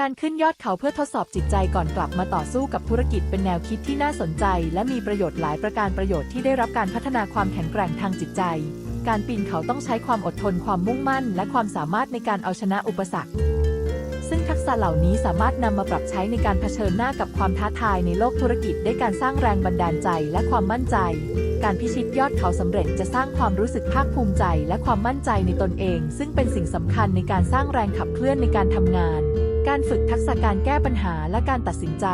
การขึ้นยอดเขาเพื่อทดสอบจิตใจก่อนกลับมาต่อสู้กับธุรกิจเป็นแนวคิดที่น่าสนใจ และมีประโยชน์หลายประการประโยชน์ที่ได้รับการพัฒนาความแข็งแกร่งทางจิตใจ การปีนเขาต้องใช้ความอดทนความมุ่งมั่น และความสามารถในการเอาชนะอุปสรรค ซึ่งทักษะเหล่านี้สามารถนำมาปรับใช้ในการเผชิญหน้ากับความท้าทายในโลกธุรกิจได้การสร้างแรงบันดาลใจและความมั่นใจ การพิชิตยอดเขาสำเร็จจะสร้างความรู้สึกภาคภูมิใจ และความมั่นใจในตนเอง ซึ่งเป็นสิ่งสำคัญในการสร้างแรงขับเคลื่อนในการทำงาน การฝึกทักษะการแก้ปัญหาและการตัดสินใจ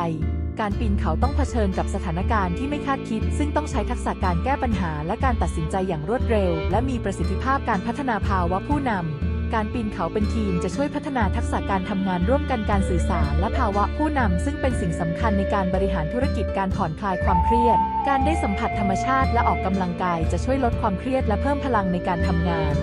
การปีนเขาต้องเผชิญกับสถานการณ์ที่ไม่คาดคิด ซึ่งต้องใช้ทักษะการแก้ปัญหาและการตัดสินใจอย่างรวดเร็ว และมีประสิทธิภาพการพัฒนาภาวะผู้นำ การปีนเขาเป็นทีมจะช่วยพัฒนาทักษะการทำงานร่วมกันการสื่อสาร และภาวะผู้นำซึ่งเป็นสิ่งสำคัญในการบริหารธุรกิจการผ่อนคลายความเครียด การได้สัมผัสธรรมชาติและออกกำลังกายจะช่วยลดความเครียดและเพิ่มพลังในการทำงาน